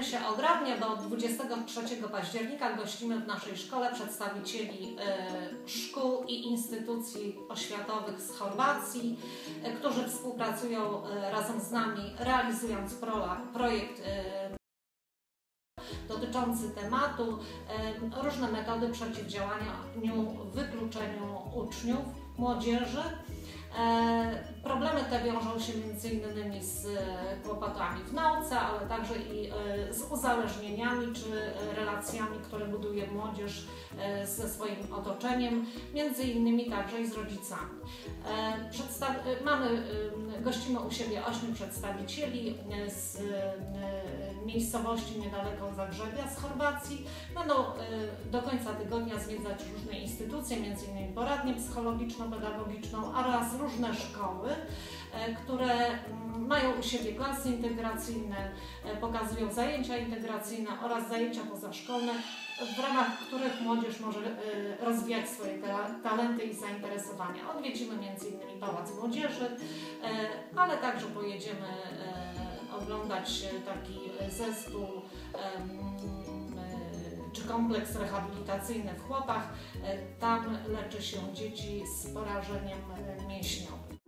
Cieszymy się ogromnie, bo 23 października. Gościmy w naszej szkole przedstawicieli e, szkół i instytucji oświatowych z Chorwacji, e, którzy współpracują e, razem z nami, realizując projekt dotyczący tematu różne metody przeciwdziałania wykluczeniu uczniów, młodzieży problemy te wiążą się m.in. z kłopotami w nauce, ale także i e, z uzależnieniami czy relacjami, które buduje młodzież e, ze swoim otoczeniem, innymi także i z rodzicami. Przedstaw mamy, gościmy u siebie ośmiu przedstawicieli z miejscowości niedaleko Zagrzebia z Chorwacji. Będą do końca tygodnia zwiedzać różne instytucje, m.in. poradnię psychologiczno-pedagogiczną oraz różne szkoły, e, które mm, mają u siebie klasy integracyjne, e, pokazują zajęcia integracyjne oraz zajęcia pozaszkolne, w ramach których młodzież może e, rozwijać swoje talenty i zainteresowania. Odwiedzimy m.in. Pałac Młodzieży, ale także pojedziemy oglądać taki zespół kompleks rehabilitacyjny w Chłopach. Tam leczy się dzieci z porażeniem mięśniowym.